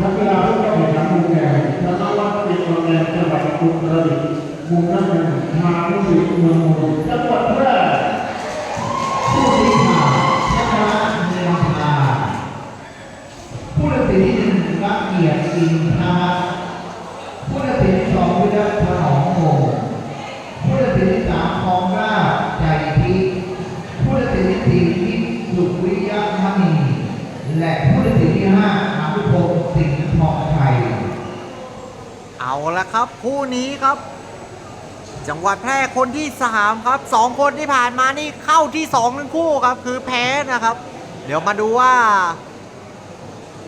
นักกีฬาผู้เข้าแข่งขันมุมแดงธนวัฒน์เป็นตัวแทนจังหวัดอุตรดิตถ์มุมน้ำเงินทางผู้สิทธิ์เมืองมูลจังหวัดแพร่ผู้ที่ผ่าชนะเมืองพาผู้ตัดสินที่หนึ่งรักเกียรติอินทาผู้ตัดสินที่สองวิรัตถนอมโมผู้ตัดสินที่สามทองราชใจทิพย์ผู้ตัดสินที่สี่วิสุวิริยมณีและผู้ตัดสินที่ห้าอาภุพงศ์สิงห์ทองไทย เอาละ ครับ คู่นี้ครับ จังหวัดแพร่คนที่สามครับสองคนที่ผ่านมานี่เข้าที่สองทั้งคู่ครับ คือแพ้นะครับ เดี๋ยวมาดูว่า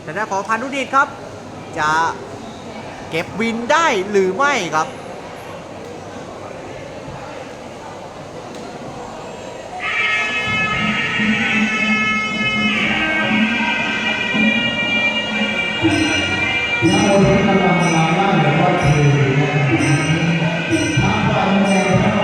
ทางด้านของพานุดิตครับ จะเก็บวินได้หรือไม่ครับ นักมวยที่กำลังมาล่าหรือว่าคือทางฝ่ายแดงนวัดเอก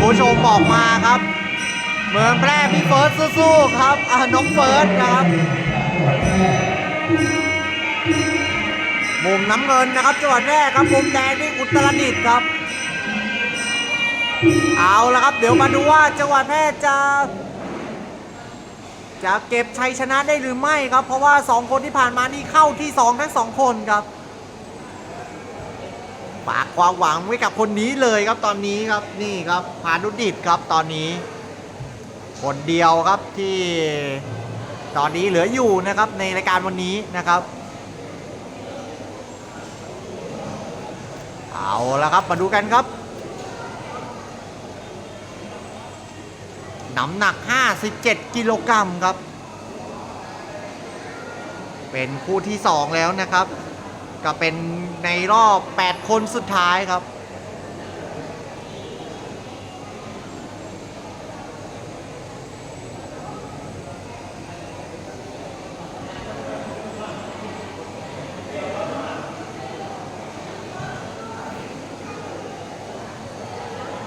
ผู้ชมบอกมาครับ เมืองแพร่พี่เฟิร์สสู้ๆครับอ่าน้องเฟิร์สครับมุมน้ำเงินนะครับจังหวัดแรกครับมุมแดงนี่อุตรดิตถ์ครับ เอาละครับ เดี๋ยวมาดูว่าจังหวัดแพร่จะ จะเก็บชัยชนะได้หรือไม่ครับ เพราะว่า 2 คนที่ผ่านมานี่เข้าที่ 2 ทั้ง 2 คนครับ ฝากความหวังไว้กับคนนี้เลยครับตอนนี้ครับนี่ครับพานุดิตครับตอนนี้ คนเดียวครับที่ตอนนี้เหลืออยู่นะครับในรายการวันนี้นะครับเอาละครับมาดูกันครับน้ำหนัก 57 กิโลกรัมครับ เป็นคู่ที่ 2 แล้วนะครับ ก็เป็นในรอบ 8 คนสุดท้ายครับ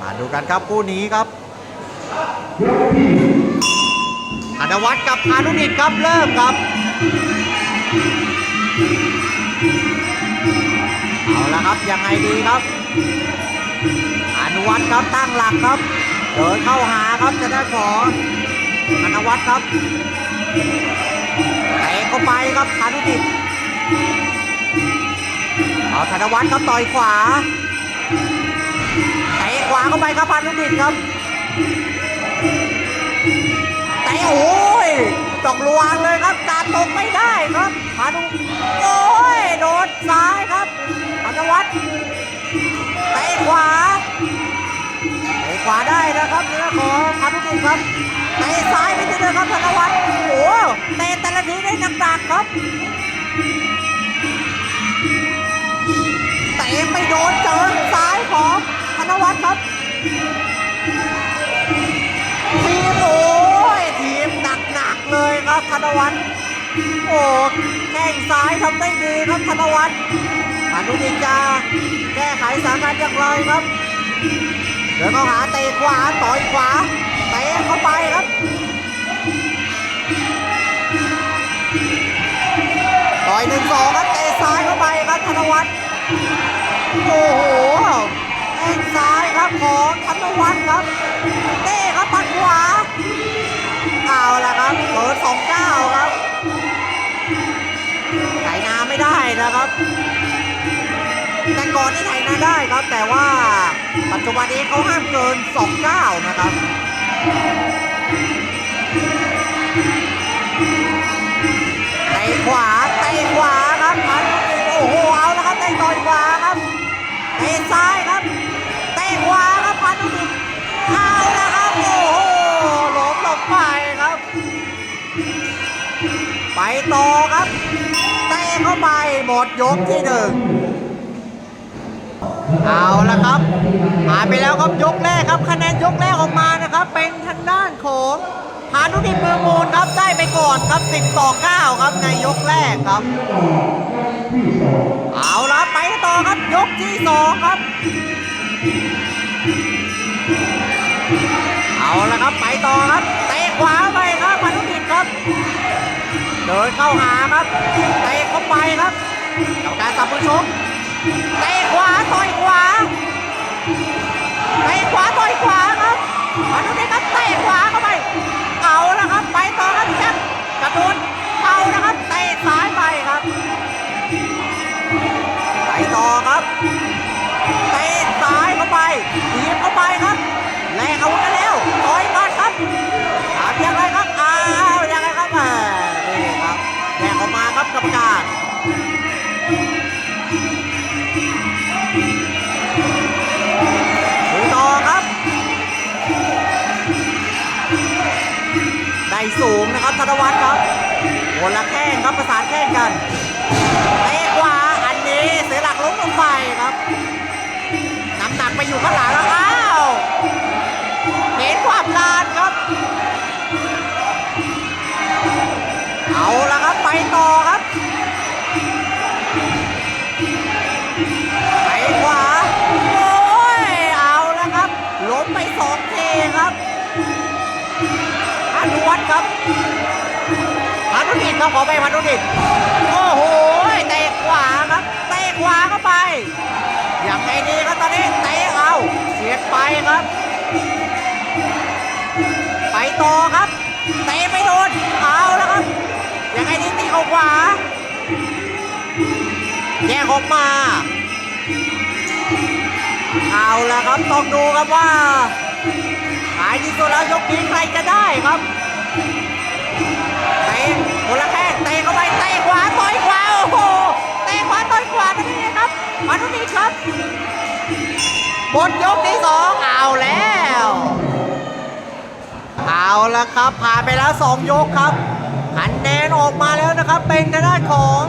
มาดูกันครับคู่นี้ครับยกที่อนวัตกับพานุดิตครับเริ่มครับ ยังไงดีครับอนุวัตครับตั้งหลักครับ เดินเข้าหาครับจะได้ขออนุวัตครับเตะเข้าไปครับพานุดิตเอาธนวัฒน์ครับต่อยขวาเตะขวาเข้าไปครับพานุดิตครับแต่โอ้ยตกลวงเลยครับการตกไม่ได้ครับพานุ วัฒน์เตะขวาเตะขวาได้นะครับเนื้อของพานุดิตครับเตะซ้ายไปนิดเดียครับพานุวัฒน์โอ้โหเตะแต่ละทีได้หนักๆครับเตะไปโดนเจอซ้ายของพานุวัฒน์ครับทีมโอ้ยทีมหนักๆเลยครับธนวัฒน์โอ้แข้งซ้ายทำได้ดีครับธนวัฒน์ อนุดิจาแก้ไขสถานการณ์อย่างไรครับ เดินเข้าหาเตะขวาต่อยขวาเตะเข้าไปครับต่อยหนึ่งสองครับเตะซ้ายเข้าไปครับธนวัฒน์โอ้โหแข้งซ้ายครับของธนวัฒน์ครับเต้ครับปัดขวาเอาละครับเปิดสองเก้าครับไถนาไม่ได้นะครับ แต่ก่อนนี่ไถนาได้ครับ แต่ว่าปัจจุบันนี้เขาห้ามเกินสองเก้านะครับเตะขวาเตะขวาครับพันโอ้โหเอาละครับเตะต่อยขวาครับเตะซ้ายครับเตะขวาครับพันธุดิเอาละครับโอ้โหล้มลงไปครับ ไปต่อครับเตะเข้าไปหมดยกที่หนึ่ง เอาละครับผ่านไปแล้วครับยกแรกครับ คะแนนยกแรกออกมานะครับ เป็นทางด้านของพานุดิตเมือมูลครับได้ไปก่อนครับ 10 ต่อ 9 ครับในยกแรกครับ เอาละไปต่อครับยกที่ 2 ครับ เอาละครับไปต่อครับเตะขวาไปครับพานุดิตครับเดินเข้าหาครับเตะเข้าไปครับกับการสับผู้ชม เตะขวาต่อยขวาเตะขวาต่อยขวาครับมาดูนี่ครับเตะขวาเข้าไป เอาแล้วครับไปต่อครับแจ็ สูงนะครับธวัฒน์ครับคนละแข้งครับประสานแข้งกันเตะขวาอันนี้เสียหลักล้มลงไปครับน้ำหนักไปอยู่ข้างหลังแล้วครับ ครับขอไปพานุดิตโอ้โหเตะขวาครับเตะขวาเข้าไปอย่างไงดีครับตอนนี้เตะเอาเสียไปครับ ไปต่อครับเตะไปโดนเอาแล้วครับอยังไงดีตีเข้าขวาแยกออกมา เอาละครับต้องดูครับว่าขายที่สุดแล้วยกนี้ใครจะได้ครับ คนละแข้งเตะเข้าไปเตะขวาต่อยขวาโอ้โหเตะขวาต่อยขวานั่นเองครับมาทุนีครับหมดยกที่สองเอาแล้วเอาละครับ ผ่านไปแล้วสองยกครับคะแนนออกมาแล้วนะครับ เป็นทางด้านของ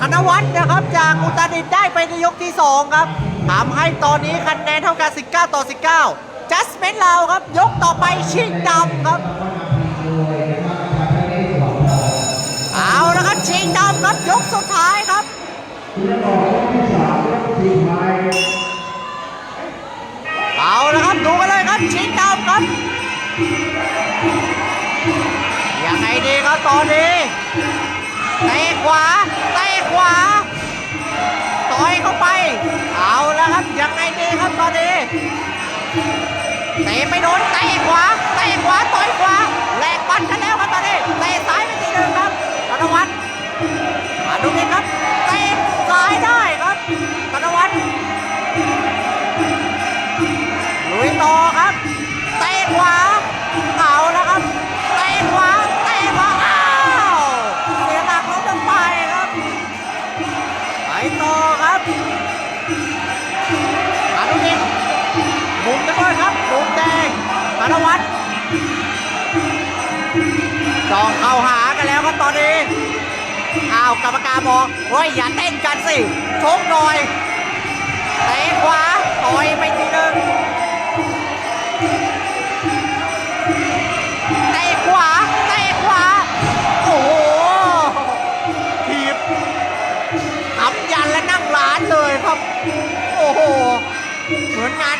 ธนวัฒน์นะครับจากอุตรดิตถ์ได้ไปในยกที่2ครับทำให้ตอนนี้คะแนนเท่ากัน19 ต่อ 19จัสเมนเราครับ ยกต่อไปชิงดำครับ ครับยกสุดท้ายครับเอาละครับดูกันเลยครับชิงดำครับยังไงดีครับตอนนี้เตะขวาเตะขวาต่อยเข้าไป เอาแล้วครับยังไงดีครับตอนนี้เตะไม่โดนเตะขวา ต่อครับเตะขวาเอาแล้วครับเตะขวาเตะขวาอ้าวเสียหลักล้มลงไปครับไปต่อครับอนุทินมุมกันด้วยครับมุมแดงธนวัฒน์จองเข้าหากันแล้วครับตอนนี้อ้าวกรรมการบอกเฮ้ยอย่าเต้นกันสิชกหน่อยเตะขวาต่อยไปทีนึง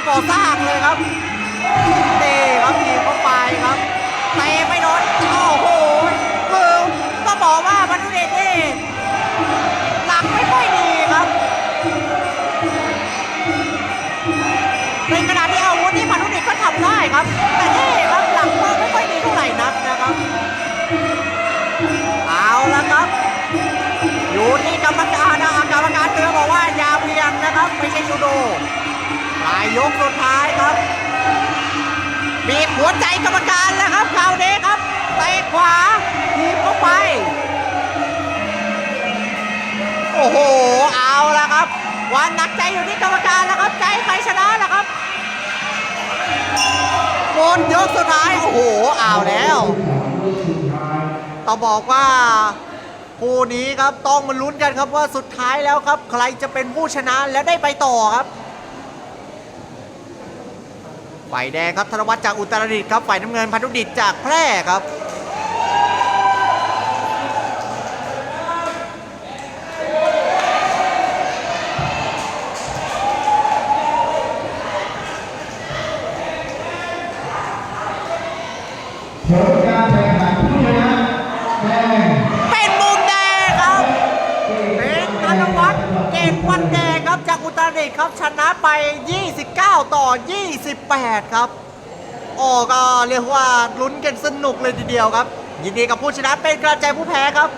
ก่อสร้างเลยครับเตะครับทีมเข้าไปครับเตะไม่โดนโอ้โหคือก็บอกว่าบรรลุเดชนี่หลักไม่ค่อยดีครับในขณะที่อาวุธนี่บรรุเดชก็ทำได้ครับ แต่นี่ครับหลักก็ไม่ค่อยดีเท่าไหร่นักนะครับ เอาละครับอยู่ที่กรรมการนะกรรมการเตือนบอกว่าอย่าเพียงนะครับ ไม่ใช่จูโด ลายยกสุดท้ายครับ บีบหัวใจกรรมการแล้วครับคราวนี้ครับเตะขวาทีบเข้าไป โอ้โห เอาละครับวามหนักใจอยู่ที่กรรมการแล้วครับ ใจใครชนะล้วครับหมดยกสุดท้าย โอ้โห เอาแล้วต้องบอกว่าคู่นี้ครับต้องมาลุ้นกันครับว่าสุดท้ายแล้วครับ ใครจะเป็นผู้ชนะและได้ไปต่อครับ ฝ่ายแดงครับธนวัฒน์จากอุตรดิตถ์ครับฝ่ายน้ำเงินพันธุดิตจากแพร่ครับผลการแข่งขันผู้ชนะแดงเป็นมุมแดงครับเป็นธนวัฒน์เกตวันแดง ครับจากอุตรดิตถ์ครับชนะไป 29 ต่อ 28 ครับโอ้ก็เรียกว่าลุ้นกันสนุกเลยทีเดียวครับ ยินดีกับผู้ชนะเป็นกระจายผู้แพ้ครับ